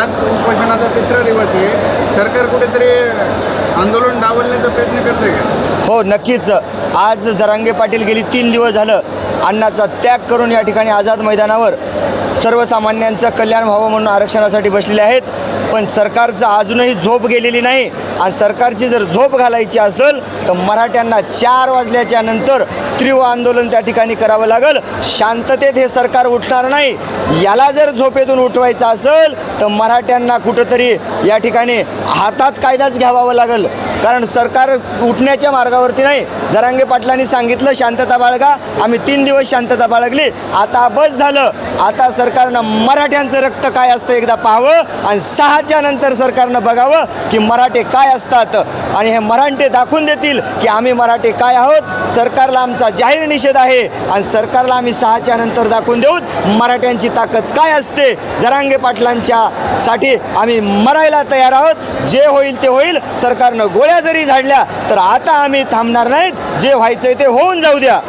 आज उपोषणाचा तिसरा दिवस आहे. सरकार कुठेतरी आंदोलन डावलण्याचा प्रयत्न करते का? हो नक्कीच. आज जरांगे पाटील गेली तीन दिवस झालं. अण्णाचा त्याग करून या ठिकाणी आझाद मैदानावर सर्वसामान्यांचं कल्याण व्हावं म्हणून आरक्षणासाठी बसलेले आहेत. पण सरकारचं अजूनही झोप गेलेली नाही. आणि सरकारची जर झोप घालायची असेल तर मराठ्यांना चार वाजल्याच्या नंतर तीव्र आंदोलन त्या ठिकाणी करावं लागेल. शांततेत हे सरकार उठणार नाही. याला जर झोपेतून उठवायचं असेल तर मराठ्यांना कुठंतरी या ठिकाणी हातात कायदाच घ्यावावं लागेल. कारण सरकार उठण्याच्या मार्गावरती नाही. जरांगे पाटलांनी सांगितलं शांतता बाळगा आम्ही तीन दिवस शांतता बाळगली. आता बस झालं. आता सरकारनं मराठ्यांचं रक्त काय असतं एकदा पाहावं आणि सहाच्या नंतर सरकारनं बघावं की मराठे काय असतात. आणि हे मराठे दाखवून देतील की आम्ही मराठे काय आहोत. सरकारला आमचा जाहीर निषेध आहे आणि सरकारला आम्ही सहाच्या नंतर दाखवून देऊत मराठ्यांची ताकद काय असते? जरांगे पाटलांच्या साठी आम्ही मरायला तयार आहोत. जे होईल ते होईल. सरकारनं गोळ्या जरी झाडल्या तर आता आम्ही थांबणार नाहीत. जे व्हायचंय ते होऊन जाऊ द्या.